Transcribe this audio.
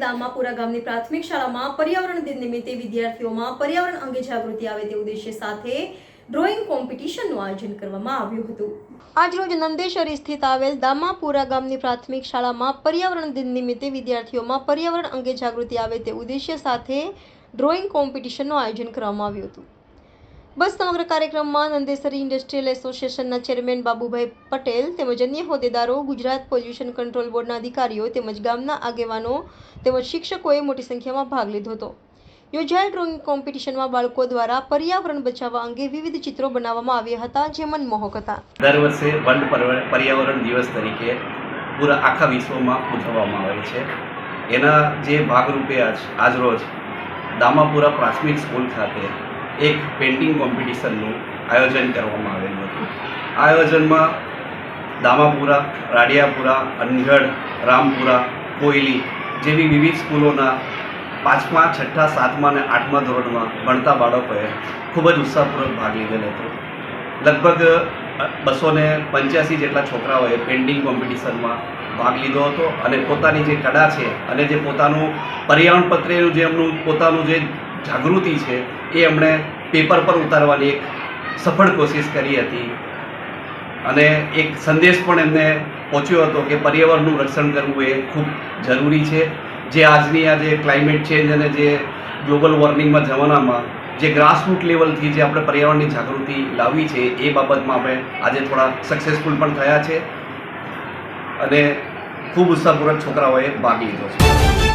દામાપુરા ગામની પ્રાથમિક શાળામાં પર્યાવરણ દિન નિમિત્તે વિદ્યાર્થીઓમાં પર્યાવરણ અંગે જાગૃતિ આવે તે ઉદ્દેશ્ય સાથે ડ્રોઈંગ કોમ્પિટિશનનું આયોજન કરવામાં આવ્યું હતું. આજરોજ નંદેશ્વરી સ્થિત આવેલ દામાપુરા ગામની પ્રાથમિક શાળામાં પર્યાવરણ દિન નિમિત્તે વિદ્યાર્થીઓમાં પર્યાવરણ અંગે જાગૃતિ આવે તે ઉદ્દેશ્ય સાથે ડ્રોઈંગ કોમ્પિટિશનનું આયોજન કરવામાં આવ્યું હતું. બસ સમગ્ર કાર્યક્રમમાં નંદેસરી ઇન્ડસ્ટ્રીયલ એસોસિએશનના ચેરમેન બાબુભાઈ પટેલ તેમજ અન્ય હોદ્દેદારો, ગુજરાત પોલ્યુશન કંટ્રોલ બોર્ડના અધિકારીઓ તેમજ ગામના આગેવાનો તેમજ શિક્ષકોએ મોટી સંખ્યામાં ભાગ લીધો હતો. યોજાયેલ ડ્રોઈંગ કોમ્પિટિશનમાં બાળકો દ્વારા પર્યાવરણ બચાવવા અંગે વિવિધ ચિત્રો બનાવવામાં આવ્યા હતા, જે મનમોહક હતા. દર વર્ષે વર્લ્ડ પર્યાવરણ દિવસ તરીકે પૂરા આખા વિશ્વમાં ઉજવવામાં આવે છે. એના જે ભાગરૂપે આજ, આજરોજ દામાપુરા પ્રાથમિક સ્કૂલ ખાતે એક પેઇન્ટિંગ કોમ્પિટિશનનું આયોજન કરવામાં આવેલું હતું. આયોજનમાં દામાપુરા, રાડિયાપુરા, અનગઢ, રામપુરા, કોયલી જેવી વિવિધ સ્કૂલોના પાંચમા, છઠ્ઠા, સાતમા અને આઠમા ધોરણમાં ભણતા બાળકોએ ખૂબ જ ઉત્સાહપૂર્વક ભાગ લીધેલો હતો. લગભગ બસો ને પંચ્યાસી જેટલા છોકરાઓએ પેઇન્ટિંગ કોમ્પિટિશનમાં ભાગ લીધો હતો અને પોતાની જે કળા છે અને જે પોતાનું પર્યાવરણ પત્રેનું જે એમનું પોતાનું જે જાગૃતિ છે, એ એમણે પેપર પર ઉતારવાની એક સફળ કોશિશ કરી હતી. અને એક સંદેશ પણ એમને પહોંચ્યો હતો કે પર્યાવરણનું રક્ષણ કરવું એ ખૂબ જરૂરી છે. જે આજની આ જે ક્લાઇમેટ ચેન્જ અને જે ગ્લોબલ વોર્મિંગમાં જમાનામાં જે ગ્રાસરૂટ લેવલથી જે આપણે પર્યાવરણની જાગૃતિ લાવવી છે, એ બાબતમાં આપણે આજે થોડા સક્સેસફુલ પણ થયા છે. અને ખૂબ ઉત્સાહપૂર્વક છોકરાઓએ ભાગ લીધો છે.